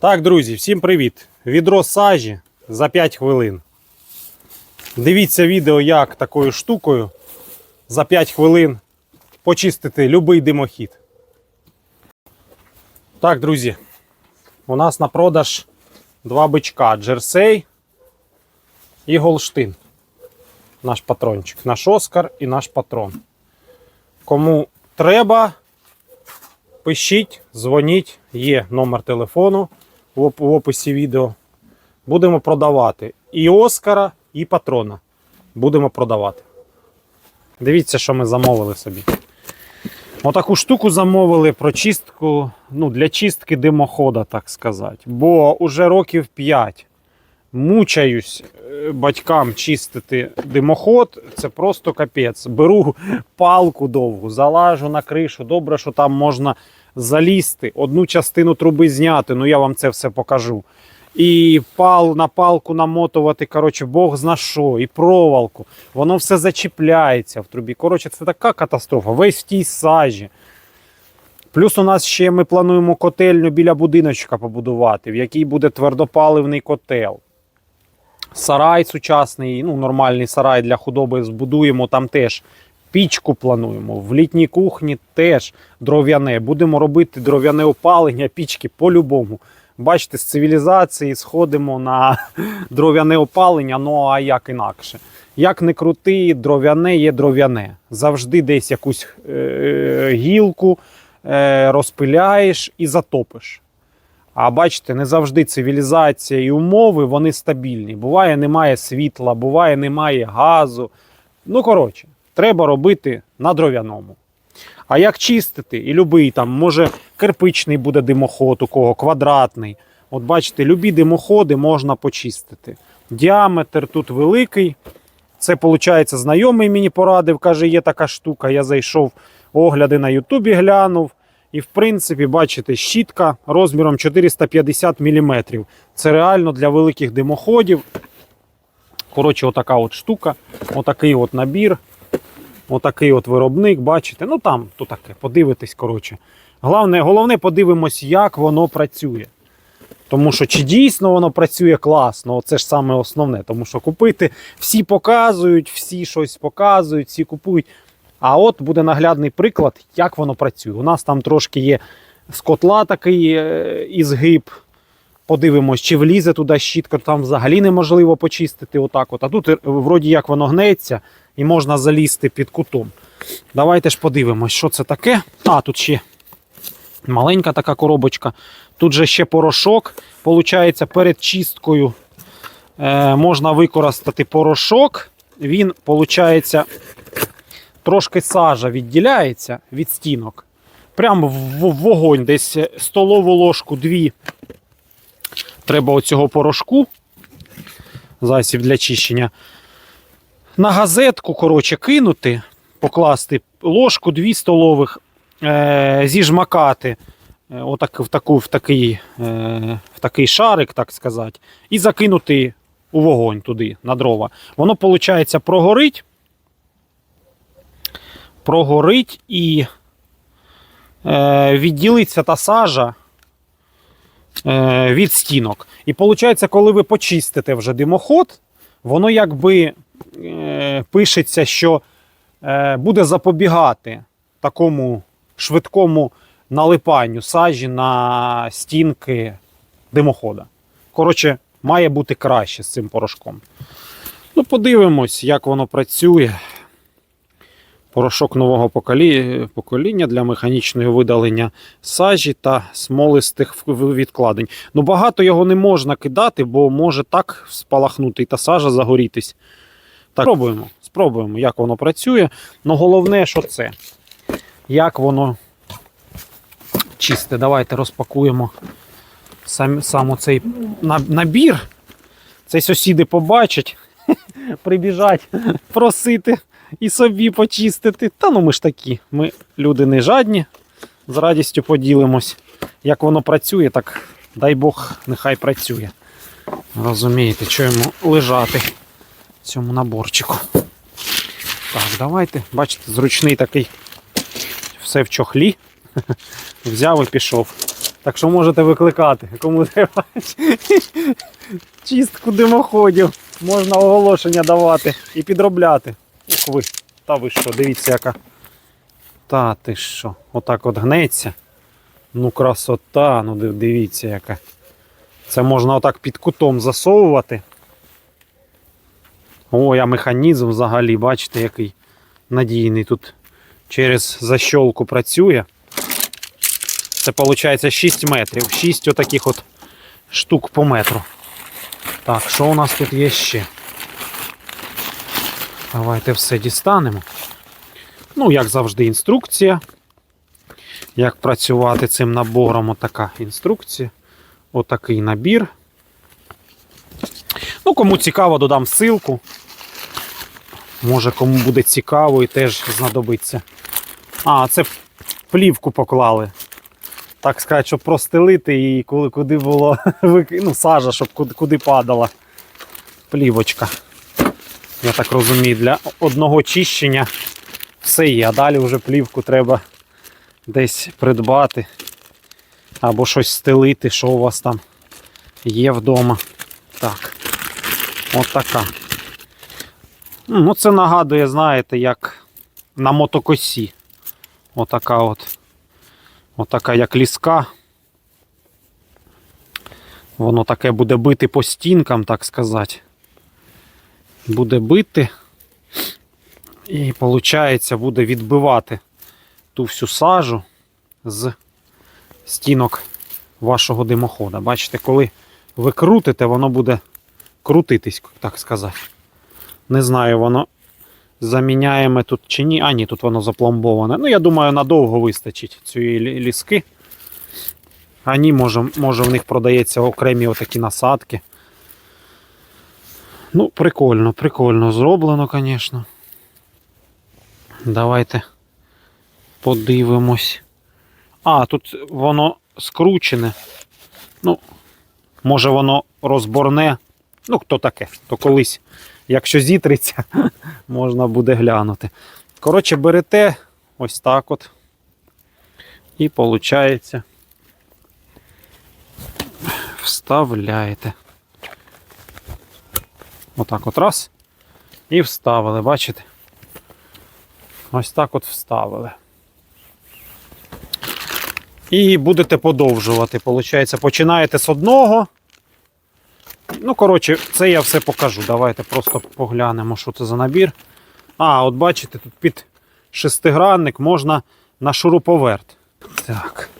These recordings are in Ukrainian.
Так, друзі, всім привіт! Відро сажі за 5 хвилин. Дивіться відео, як такою штукою за 5 хвилин почистити будь-який димохід. Так, друзі, у нас на продаж два бичка: Джерсей і Голштин. Наш патрончик. Наш Оскар і наш патрон. Кому треба, пишіть, дзвоніть, є номер телефону в описі відео. Будемо продавати і Оскара, і патрона. Будемо продавати. Дивіться, що ми замовили собі. Отаку штуку замовили про чистку, ну, для чистки димохода, так сказати. Бо уже років 5 мучаюсь е, батькам чистити димоход. Це просто капець. Беру палку довгу, залажу на кришу. Добре, що там можна залізти, одну частину труби зняти. Ну я вам це все покажу. І пал на палку намотувати, коротше, Бог зна що, і проволоку. Воно все зачіпляється в трубі. Коротше, це така катастрофа. Весь в тій сажі. Плюс у нас ще ми плануємо котельню біля будиночка побудувати, в якій буде твердопаливний котел. Сарай сучасний, ну, нормальний сарай для худоби збудуємо там теж. Пічку плануємо. В літній кухні теж дров'яне. Будемо робити дров'яне опалення, пічки по-любому. Бачите, з цивілізації сходимо на дров'яне опалення, ну а як інакше. Як не крути, дров'яне є дров'яне. Завжди десь якусь е- гілку е- розпиляєш і затопиш. А бачите, не завжди цивілізація і умови вони стабільні. Буває, немає світла, буває, немає газу. Ну, коротше, треба робити на дров'яному. А як чистити? І любий там, може, кирпичний буде димоход, у кого квадратний. От бачите, любі димоходи можна почистити. Діаметр тут великий. Це, виходить, знайомий мені порадив, каже, є така штука. Я зайшов, огляди на Ютубі глянув. І, в принципі, бачите, щітка розміром 450 мм. Це реально для великих димоходів. Коротше, отака от штука, отакий от набір, отакий от виробник, бачите. Ну там, то таке, подивитись, коротше. Головне, головне подивимось, як воно працює. Тому що чи дійсно воно працює класно, це ж саме основне. Тому що купити всі показують, всі щось показують, всі купують. А от буде наглядний приклад, як воно працює. У нас там трошки є з котла такий е, ізгиб. Подивимось, чи влізе туди щітка, там взагалі неможливо почистити. Отак от. А тут е, вроді як воно гнеться і можна залізти під кутом. Давайте ж подивимось, що це таке. А, тут ще маленька така коробочка. Тут же ще порошок. Получається, перед чисткою е, можна використати порошок. Він, виходить, трошки сажа відділяється від стінок. Прямо в в вогонь, десь столову ложку, дві. Треба оцього порошку. Засіб для чищення. На газетку, коротше, кинути, покласти ложку, дві столових, е, зіжмакати е, отак, в, таку, в, такий, е, в такий шарик, так сказати, і закинути у вогонь туди, на дрова. Воно, виходить, прогорить прогорить і е, відділиться та сажа від стінок. І виходить, коли ви почистите вже димоход, воно якби е, пишеться, що е, буде запобігати такому швидкому налипанню сажі на стінки димохода. Коротше, має бути краще з цим порошком. Ну, подивимось, як воно працює. Порошок нового покоління для механічного видалення сажі та смолистих відкладень. Ну багато його не можна кидати, бо може так спалахнути і та сажа загорітись. Так, спробуємо, спробуємо, як воно працює. Ну головне, що це. Як воно чисте. Давайте розпакуємо сам, сам оцей на- набір. Цей сусіди побачать, прибіжать просити і собі почистити. Та ну ми ж такі. Ми люди не жадні, з радістю поділимось. Як воно працює, так дай Бог, нехай працює. Розумієте, що йому лежати цьому наборчику. Так, давайте. Бачите, зручний такий все в чохлі. Взяв і пішов. Так що можете викликати, кому треба чистку димоходів. Можна оголошення давати і підробляти. Ух ви. Та ви що, дивіться, яка. Та ти що, отак от гнеться. Ну, красота, ну дивіться, яка. Це можна отак під кутом засовувати. Ой, а механізм взагалі, бачите, який надійний тут через защолку працює. Це виходить 6 метрів. 6 отаких от штук по метру. Так, що у нас тут є ще? Давайте все дістанемо. Ну, як завжди, інструкція. Як працювати цим набором, отака інструкція. Отакий набір. Ну, кому цікаво, додам ссылку. Може, кому буде цікаво і теж знадобиться. А, це плівку поклали. Так сказати, щоб простелити і коли куди було ну, сажа, щоб куди, куди падала. Плівочка. Я так розумію, для одного чищення все є, а далі вже плівку треба десь придбати або щось стелити, що у вас там є вдома. Так. От така. Ну, це нагадує, знаєте, як на мотокосі. Отака от. Отака як ліска. Воно таке буде бити по стінкам, так сказати. Буде бити. І, виходить, буде відбивати ту всю сажу з стінок вашого димохода. Бачите, коли ви крутите, воно буде крутитись, так сказати. Не знаю, воно заміняємо тут чи ні. А, ні, тут воно запломбоване. Ну, я думаю, надовго вистачить цієї ліски. А ні, може, може в них продається окремі отакі насадки. Ну, прикольно, прикольно зроблено, звісно. Давайте подивимось. А, тут воно скручене. Ну, може воно розборне. Ну, хто таке, то колись, якщо зітриться, можна буде глянути. Коротше, берете ось так от. І виходить, вставляєте. Отак от раз. І вставили, бачите? Ось так от вставили. І будете подовжувати. Получається, починаєте з одного. Ну, коротше, це я все покажу. Давайте просто поглянемо, що це за набір. А, от бачите, тут під шестигранник можна на шуруповерт. Так.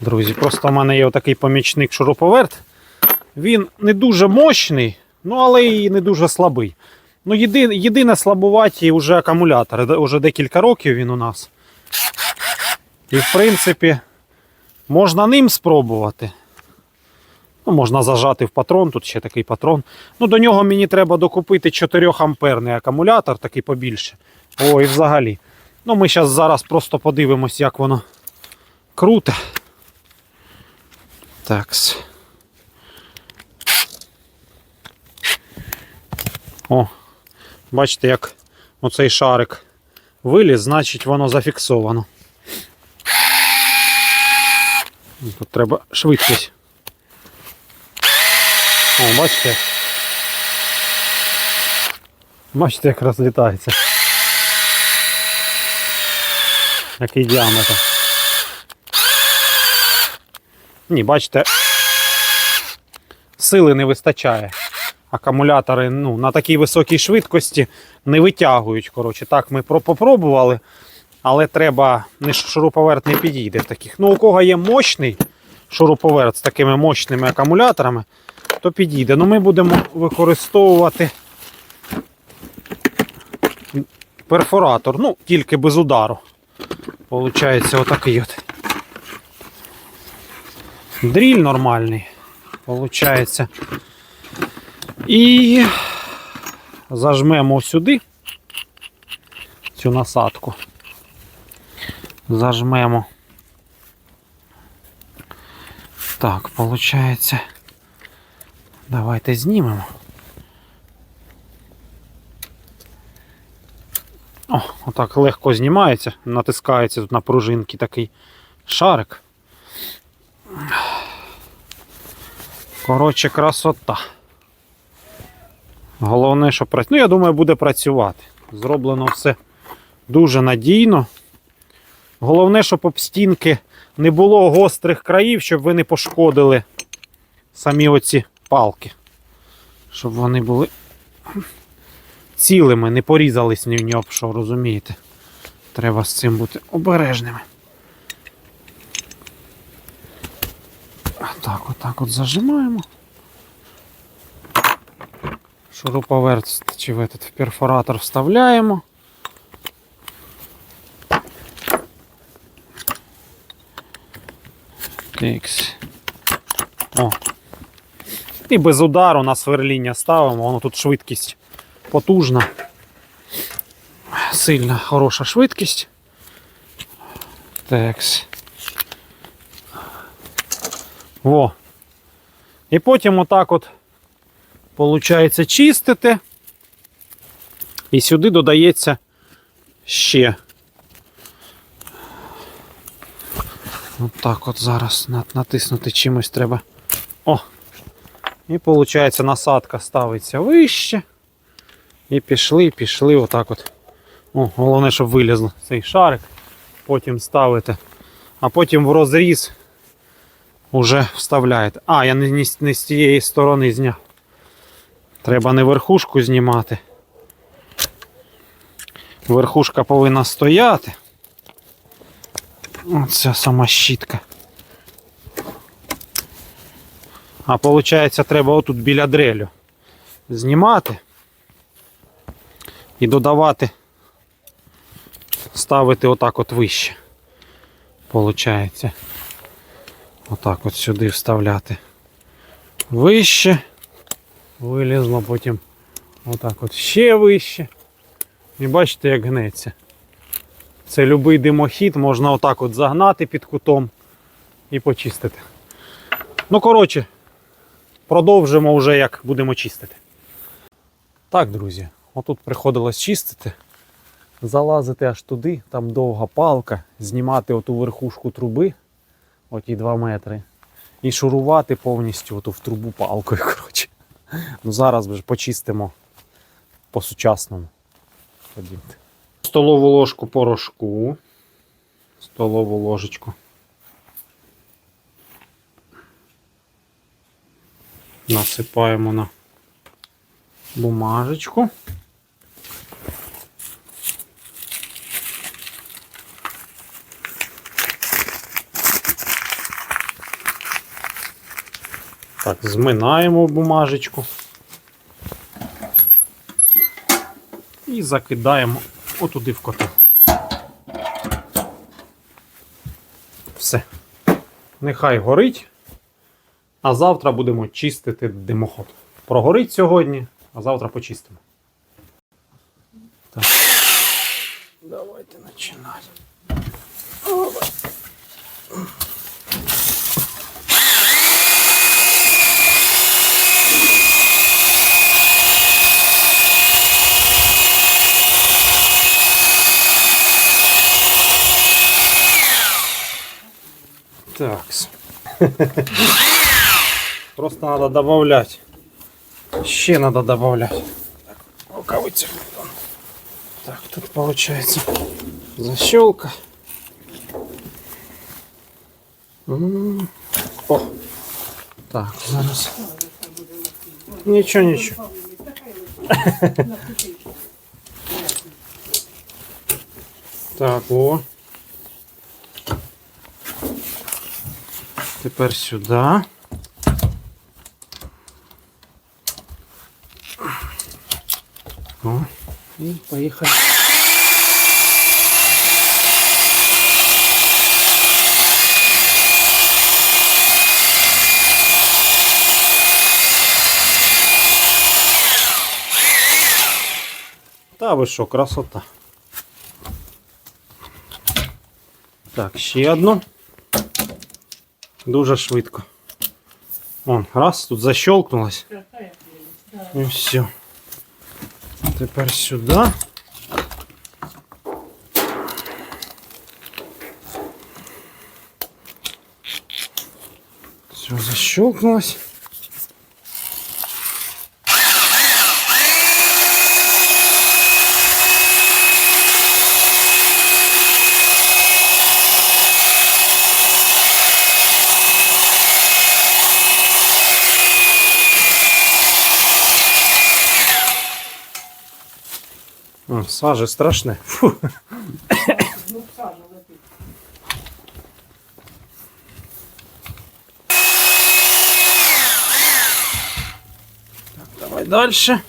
Друзі, просто в мене є отакий помічник шуруповерт. Він не дуже мощний, ну але і не дуже слабий. Ну, єди, єдине слабуваті вже акумулятор. Уже декілька років він у нас. І в принципі, можна ним спробувати. Ну, можна зажати в патрон, тут ще такий патрон. Ну, до нього мені треба докупити 4 амперний акумулятор, такий побільше. О, і взагалі. Ну, ми зараз зараз просто подивимось, як воно круте. Такс. О, бачите, як оцей шарик виліз, значить воно зафіксовано. Тут треба швидкість. О, бачите? Бачите, як розлітається. Який діаметр. Ні, бачите, сили не вистачає. Акумулятори ну, на такій високій швидкості не витягують. Коротше, так ми попробували, але треба не шуруповерт не підійде в таких. Ну, у кого є мощний шуруповерт з такими мощними акумуляторами, то підійде. Ну, ми будемо використовувати перфоратор, ну, тільки без удару. Получається отакий от. Дріль нормальний. Получається. І зажмемо сюди цю насадку. Зажмемо. Так, виходить. Давайте знімемо. О, отак легко знімається, натискається тут на пружинки такий шарик. Коротше, красота. Головне, що працює. Ну, я думаю, буде працювати. Зроблено все дуже надійно. Головне, щоб об стінки не було гострих країв, щоб ви не пошкодили самі оці палки. Щоб вони були цілими, не порізались ні в нього, що розумієте. Треба з цим бути обережними. Так, отак от зажимаємо. Шуруповерт чи в этот в перфоратор вставляємо. Тикс. О. І без удару на сверління ставимо, воно тут швидкість потужна. Сильна, хороша швидкість. Текс. Во. І потім отак от получається чистити. І сюди додається ще. От так от зараз натиснути чимось треба. О! І виходить насадка ставиться вище. І пішли, пішли отак от. О, головне, щоб вилізло цей шарик. Потім ставите. А потім в розріз уже вставляєте. А, я не, не, не з цієї сторони зняв. Треба не верхушку знімати. Верхушка повинна стояти. Оця сама щітка. А виходить, треба отут біля дрелю знімати і додавати, ставити отак от вище. Получається. Отак от сюди вставляти вище. Вилізло потім отак от ще вище. І бачите, як гнеться. Це любий димохід, можна отак от загнати під кутом і почистити. Ну, коротше, продовжимо вже як будемо чистити. Так, друзі, отут приходилось чистити, залазити аж туди, там довга палка, знімати оту верхушку труби, оті 2 метри, і шурувати повністю оту в трубу палкою. Ну, зараз вже почистимо по-сучасному. Ходімте. Столову ложку порошку. Столову ложечку. Насипаємо на бумажечку. Так, зминаємо бумажечку. І закидаємо отуди в котел. Все. Нехай горить. А завтра будемо чистити димоход. Прогорить сьогодні, а завтра почистимо. Так. Просто надо добавлять. Ще надо добавлять. Так, рукавицу. Так, тут получается защелка. М. О. Так, зараз. Нічого, нічого. Так, о. Тепер сюди. О, і поїхали. Та ви що, красота. Так, ще одну. Дуже швидко. Вон, раз, тут защелкнулось. І все. Тепер сюди. Все, защелкнулось. О, Сажи страшне. Фу. Летить. Давай дальше.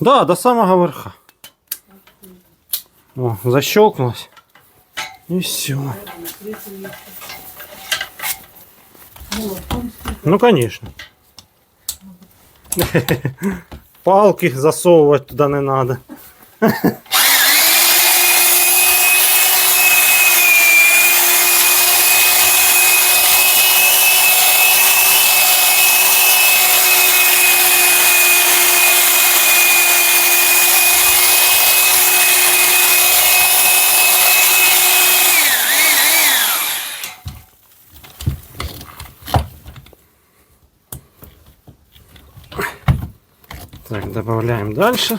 Да, до самого верха. О, защелкнулось. И все. Ну, конечно. Палки засовывать туда не надо. Так, добавляем дальше.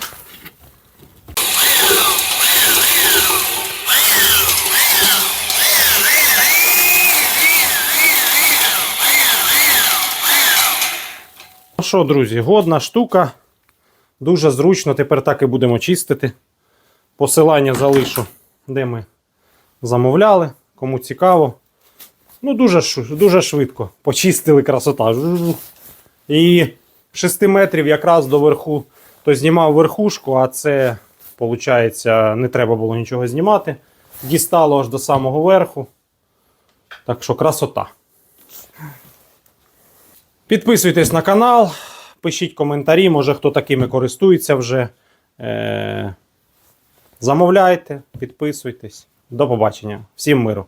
Ну що, друзі, годна штука. Дуже зручно, тепер так і будемо чистити. Посилання залишу, де ми замовляли. Кому цікаво. Ну, дуже, дуже швидко. Почистили красота. І 6 метрів якраз до верху. То знімав верхушку, а це, виходить, не треба було нічого знімати. Дістало аж до самого верху. Так що красота. Підписуйтесь на канал, пишіть коментарі, може хто такими користується вже. Е- замовляйте, підписуйтесь. До побачення. Всім миру!